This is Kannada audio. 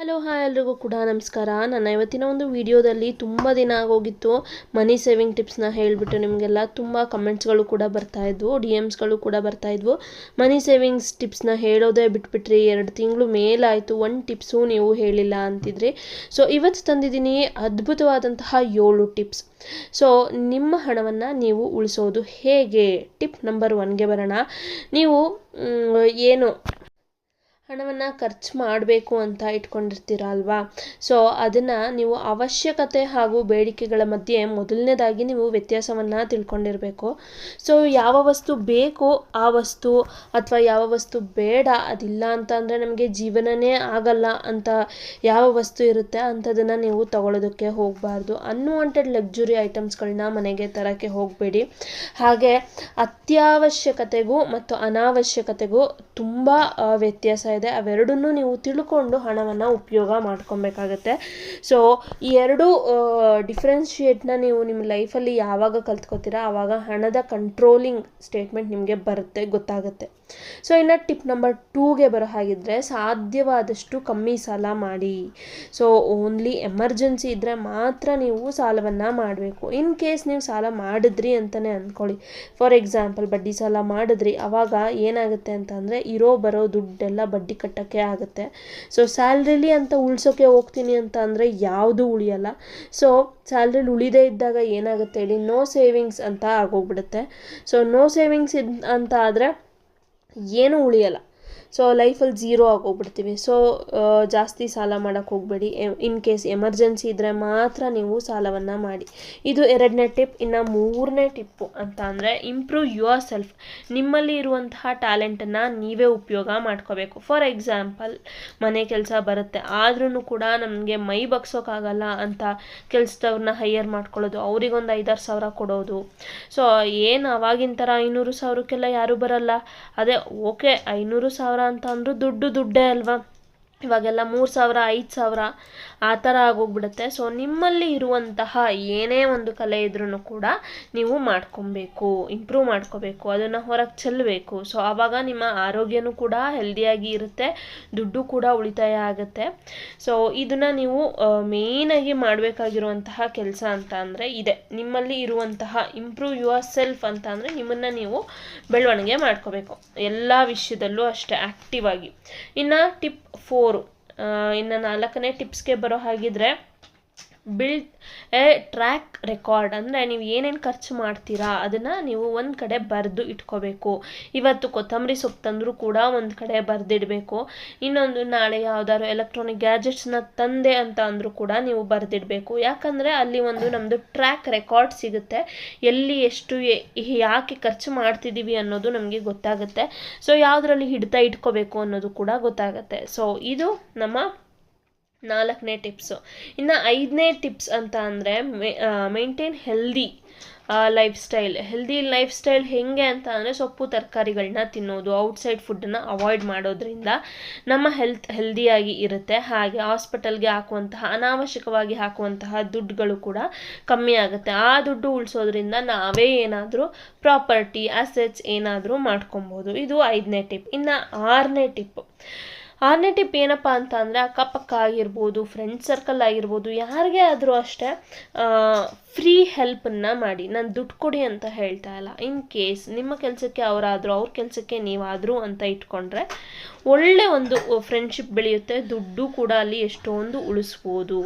ಹಲೋ, ಹಾಯ್ ಎಲ್ರಿಗೂ ಕೂಡ ನಮಸ್ಕಾರ. ನನ್ನ ಇವತ್ತಿನ ಒಂದು ವಿಡಿಯೋದಲ್ಲಿ ತುಂಬ ದಿನ ಆಗೋಗಿತ್ತು. ಮನಿ ಸೇವಿಂಗ್ ಟಿಪ್ಸ್ನ ಹೇಳಿಬಿಟ್ಟು ನಿಮಗೆಲ್ಲ ತುಂಬ ಕಮೆಂಟ್ಸ್ಗಳು ಕೂಡ ಬರ್ತಾ ಇದ್ವು, ಡಿ ಎಮ್ಸ್ಗಳು ಕೂಡ ಬರ್ತಾಯಿದ್ವು ಮನಿ ಸೇವಿಂಗ್ಸ್ ಟಿಪ್ಸ್ನ ಹೇಳೋದೇ ಬಿಟ್ಬಿಟ್ರಿ, ಎರಡು ತಿಂಗಳು ಮೇಲಾಯಿತು ಒಂದು ಟಿಪ್ಸು ನೀವು ಹೇಳಿಲ್ಲ ಅಂತಿದ್ರಿ. ಸೊ ಇವತ್ತು ತಂದಿದ್ದೀನಿ ಅದ್ಭುತವಾದಂತಹ ಏಳು ಟಿಪ್ಸ್. ಸೊ ನಿಮ್ಮ ಹಣವನ್ನು ನೀವು ಉಳಿಸೋದು ಹೇಗೆ? ಟಿಪ್ ನಂಬರ್ ಒನ್ಗೆ ಬರೋಣ. ನೀವು ಏನು ಹಣವನ್ನು ಖರ್ಚು ಮಾಡಬೇಕು ಅಂತ ಇಟ್ಕೊಂಡಿರ್ತೀರ ಅಲ್ವಾ ಸೊ ಅದನ್ನು ನೀವು ಅವಶ್ಯಕತೆ ಹಾಗೂ ಬೇಡಿಕೆಗಳ ಮಧ್ಯೆ ಮೊದಲನೇದಾಗಿ ನೀವು ವ್ಯತ್ಯಾಸವನ್ನು ತಿಳ್ಕೊಂಡಿರಬೇಕು. ಸೊ ಯಾವ ವಸ್ತು ಬೇಕು ಆ ವಸ್ತು ಅಥವಾ ಯಾವ ವಸ್ತು ಬೇಡ ಅದಿಲ್ಲ ಅಂತ ಅಂದರೆ ನಮಗೆ ಜೀವನನೇ ಆಗಲ್ಲ ಅಂತ ಯಾವ ವಸ್ತು ಇರುತ್ತೆ ಅಂಥದನ್ನು ನೀವು ತಗೊಳ್ಳೋದಕ್ಕೆ ಹೋಗಬಾರ್ದು. ಅನ್ವಾಂಟೆಡ್ ಲಕ್ಸುರಿ ಐಟಮ್ಸ್ಗಳನ್ನ ಮನೆಗೆ ತರೋಕ್ಕೆ ಹೋಗಬೇಡಿ. ಹಾಗೆ ಅತ್ಯವಶ್ಯಕತೆಗೂ ಮತ್ತು ಅನಾವಶ್ಯಕತೆಗೂ ತುಂಬ ವ್ಯತ್ಯಾಸ ಇದೆ. ಅವೆರಡನ್ನೂ ನೀವು ತಿಳ್ಕೊಂಡು ಹಣವನ್ನು ಉಪಯೋಗ ಮಾಡ್ಕೊಬೇಕಾಗತ್ತೆ. ಸೊ ಈ ಎರಡು ಡಿಫ್ರೆನ್ಷಿಯೇಟ್ನ ನೀವು ನಿಮ್ಮ ಲೈಫಲ್ಲಿ ಯಾವಾಗ ಕಲ್ತ್ಕೋತೀರಾ ಆವಾಗ ಹಣದ ಕಂಟ್ರೋಲಿಂಗ್ ಸ್ಟೇಟ್ಮೆಂಟ್ ನಿಮಗೆ ಬರುತ್ತೆ, ಗೊತ್ತಾಗುತ್ತೆ. ಸೊ ಇನ್ನು ಟಿಪ್ ನಂಬರ್ ಟೂಗೆ ಬರೋ ಹಾಗಿದ್ರೆ ಸಾಧ್ಯವಾದಷ್ಟು ಕಮ್ಮಿ ಸಾಲ ಮಾಡಿ. ಸೊ ಓನ್ಲಿ ಎಮರ್ಜೆನ್ಸಿ ಇದ್ದರೆ ಮಾತ್ರ ನೀವು ಸಾಲವನ್ನು ಮಾಡಬೇಕು. ಇನ್ ಕೇಸ್ ನೀವು ಸಾಲ ಮಾಡಿದ್ರಿ ಅಂತಲೇ ಅಂದ್ಕೊಳ್ಳಿ ಫಾರ್ ಎಕ್ಸಾಂಪಲ್ ಬಡ್ಡಿ ಸಾಲ ಮಾಡಿದ್ರಿ, ಅವಾಗ ಏನಾಗುತ್ತೆ ಅಂತಂದರೆ ಇರೋ ಬರೋ ದುಡ್ಡೆಲ್ಲ ಬಡ್ಡಿ ಕಟ್ಟೋಕ್ಕೆ ಆಗುತ್ತೆ. ಸೊ ಸ್ಯಾಲ್ರಿಲಿ ಅಂತ ಉಳ್ಸೋಕ್ಕೆ ಹೋಗ್ತೀನಿ ಅಂತ ಅಂದರೆ ಯಾವುದೂ ಉಳಿಯಲ್ಲ. ಸೊ ಸ್ಯಾಲ್ರಿಲಿ ಉಳಿದೇ ಇದ್ದಾಗ ಏನಾಗುತ್ತೆ ಹೇಳಿ ನೋ ಸೇವಿಂಗ್ಸ್ ಅಂತ ಆಗೋಗ್ಬಿಡುತ್ತೆ. ಸೊ ನೋ ಸೇವಿಂಗ್ಸ್ ಅಂತ ಆದರೆ ಏನೂ ಉಳಿಯಲ್ಲ. ಸೊ ಲೈಫಲ್ಲಿ ಝೀರೋ ಆಗೋಗ್ಬಿಡ್ತೀವಿ. ಸೊ ಜಾಸ್ತಿ ಸಾಲ ಮಾಡೋಕ್ಕೆ ಹೋಗಬೇಡಿ. ಇನ್ ಕೇಸ್ ಎಮರ್ಜೆನ್ಸಿ ಇದ್ದರೆ ಮಾತ್ರ ನೀವು ಸಾಲವನ್ನು ಮಾಡಿ. ಇದು ಎರಡನೇ ಟಿಪ್ ಇನ್ನು ಮೂರನೇ ಟಿಪ್ಪು ಅಂತ ಅಂದರೆ ಇಂಪ್ರೂವ್ ಯುವರ್ ಸೆಲ್ಫ್ ನಿಮ್ಮಲ್ಲಿ ಇರುವಂತಹ ಟ್ಯಾಲೆಂಟನ್ನು ನೀವೇ ಉಪಯೋಗ ಮಾಡ್ಕೋಬೇಕು. ಫಾರ್ ಎಕ್ಸಾಂಪಲ್ ಮನೆ ಕೆಲಸ ಬರುತ್ತೆ. ಆದ್ರೂ ಕೂಡ ನಮಗೆ ಮೈ ಬಗ್ಸೋಕ್ಕಾಗಲ್ಲ ಅಂತ ಕೆಲಸದವ್ರನ್ನ ಹೈಯರ್ ಮಾಡ್ಕೊಳ್ಳೋದು. ಅವರಿಗೊಂದು ಐದಾರು ಸಾವಿರ ಕೊಡೋದು. ಸೊ ಏನು ಅವಾಗಿನ ಥರ ಐನೂರು ಸಾವಿರಕ್ಕೆಲ್ಲ ಯಾರೂ ಬರಲ್ಲ. ಅದೇ ಓಕೆ ಐನೂರು ಸಾವಿರ ಅಂತ ಅಂದರು ದುಡ್ಡು ದುಡ್ಡೇ ಅಲ್ವಾ? ಇವಾಗೆಲ್ಲ ಮೂರು ಸಾವಿರ, ಐದು ಸಾವಿರ ಆ ಥರ ಆಗೋಗ್ಬಿಡುತ್ತೆ. ಸೊ ನಿಮ್ಮಲ್ಲಿ ಇರುವಂತಹ ಏನೇ ಒಂದು ಕಲೆ ಇದ್ರೂ ಕೂಡ ನೀವು ಮಾಡ್ಕೊಬೇಕು ಇಂಪ್ರೂವ್ ಮಾಡ್ಕೋಬೇಕು, ಅದನ್ನು ಹೊರಗೆ ಚೆಲ್ಲಬೇಕು ಸೊ ಆವಾಗ ನಿಮ್ಮ ಆರೋಗ್ಯನೂ ಕೂಡ ಹೆಲ್ದಿಯಾಗಿ ಇರುತ್ತೆ, ದುಡ್ಡು ಕೂಡ ಉಳಿತಾಯ ಆಗುತ್ತೆ. ಸೊ ಇದನ್ನು ನೀವು ಮೇಯ್ನಾಗಿ ಮಾಡಬೇಕಾಗಿರುವಂತಹ ಕೆಲಸ ಅಂತ ಅಂದರೆ ಇದೆ. ನಿಮ್ಮಲ್ಲಿ ಇರುವಂತಹ ಇಂಪ್ರೂವ್ ಯುವರ್ ಸೆಲ್ಫ್ ಅಂತ ಅಂದರೆ ನಿಮ್ಮನ್ನು ನೀವು ಬೆಳವಣಿಗೆ ಮಾಡ್ಕೋಬೇಕು. ಎಲ್ಲ ವಿಷಯದಲ್ಲೂ ಅಷ್ಟೇ ಆ್ಯಕ್ಟಿವ್ ಆಗಿ. ಇನ್ನು ಟಿಪ್ ಫೋರು ಇನ್ನು ನಾಲ್ಕನೇ ಟಿಪ್ಸ್ಗೆ ಬರೋ ಹಾಗಿದ್ರೆ ಬಿಲ್ಡ್ ಎ ಟ್ರ್ಯಾಕ್ ರೆಕಾರ್ಡ್ ಅಂದರೆ ನೀವು ಏನೇನು ಖರ್ಚು ಮಾಡ್ತೀರಾ, ಅದನ್ನು ನೀವು ಒಂದು ಕಡೆ ಬರೆದು ಇಟ್ಕೋಬೇಕು. ಇವತ್ತು ಕೊತ್ತಂಬರಿ ಸೊಪ್ಪು ತಂದರೂ ಕೂಡ ಒಂದು ಕಡೆ ಬರೆದಿಡಬೇಕು. ಇನ್ನೊಂದು ನಾಳೆ ಯಾವ್ದಾದ್ರು ಎಲೆಕ್ಟ್ರಾನಿಕ್ ಗ್ಯಾಜೆಟ್ಸ್ನ ತಂದೆ ಅಂತ ಅಂದರೂ ಕೂಡ ನೀವು ಬರೆದಿಡಬೇಕು. ಯಾಕಂದರೆ ಅಲ್ಲಿ ಒಂದು ನಮ್ಮದು ಟ್ರ್ಯಾಕ್ ರೆಕಾರ್ಡ್ ಸಿಗುತ್ತೆ. ಎಲ್ಲಿ ಎಷ್ಟು ಯಾಕೆ ಖರ್ಚು ಮಾಡ್ತಿದ್ದೀವಿ ಅನ್ನೋದು ನಮಗೆ ಗೊತ್ತಾಗುತ್ತೆ. ಸೊ ಯಾವುದರಲ್ಲಿ ಹಿಡ್ತಾ ಇಟ್ಕೋಬೇಕು ಅನ್ನೋದು ಕೂಡ ಗೊತ್ತಾಗುತ್ತೆ. ಸೊ ಇದು ನಮ್ಮ ನಾಲ್ಕನೇ ಟಿಪ್ಸು. ಇನ್ನು ಐದನೇ ಟಿಪ್ಸ್ ಅಂತ ಅಂದರೆ maintain healthy lifestyle healthy lifestyle ಹೇಗೆ ಅಂತ ಅಂದರೆ, ಸೊಪ್ಪು ತರಕಾರಿಗಳನ್ನ ತಿನ್ನೋದು ಔಟ್ಸೈಡ್ ಫುಡ್ಡನ್ನು ಅವಾಯ್ಡ್ ಮಾಡೋದ್ರಿಂದ ನಮ್ಮ ಹೆಲ್ತ್ ಹೆಲ್ದಿಯಾಗಿ ಇರುತ್ತೆ. ಹಾಗೆ ಹಾಸ್ಪಿಟಲ್ಗೆ ಹಾಕುವಂತಹ, ಅನಾವಶ್ಯಕವಾಗಿ ಹಾಕುವಂತಹ ದುಡ್ಡುಗಳು ಕೂಡ ಕಮ್ಮಿ ಆಗುತ್ತೆ. ಆ ದುಡ್ಡು ಉಳಿಸೋದ್ರಿಂದ ನಾವೇ ಏನಾದರೂ ಪ್ರಾಪರ್ಟಿ ಅಸೆಟ್ಸ್ ಏನಾದರೂ ಮಾಡ್ಕೊಬೋದು. ಇದು ಐದನೇ ಟಿಪ್ ಇನ್ನು ಆರನೇ ಟಿಪ್ ಆರನೇ ಟಿಪ್ ಏನಪ್ಪ ಅಂತ ಅಂದರೆ ಅಕ್ಕಪಕ್ಕ ಆಗಿರ್ಬೋದು ಫ್ರೆಂಡ್ ಸರ್ಕಲ್ ಆಗಿರ್ಬೋದು, ಯಾರಿಗೆ ಆದರೂ ಅಷ್ಟೇ ಫ್ರೀ ಹೆಲ್ಪನ್ನು ಮಾಡಿ. ನಾನು ದುಡ್ಡು ಕೊಡಿ ಅಂತ ಹೇಳ್ತಾ ಇಲ್ಲ. ಇನ್ ಕೇಸ್ ನಿಮ್ಮ ಕೆಲಸಕ್ಕೆ ಅವರಾದರೂ ಅವ್ರ ಕೆಲಸಕ್ಕೆ ನೀವಾದರೂ ಅಂತ ಇಟ್ಕೊಂಡ್ರೆ ಒಳ್ಳೆ ಒಂದು ಫ್ರೆಂಡ್ಶಿಪ್ ಬೆಳೆಯುತ್ತೆ. ದುಡ್ಡು ಕೂಡ ಅಲ್ಲಿ ಎಷ್ಟೊಂದು ಉಳಿಸ್ಬೋದು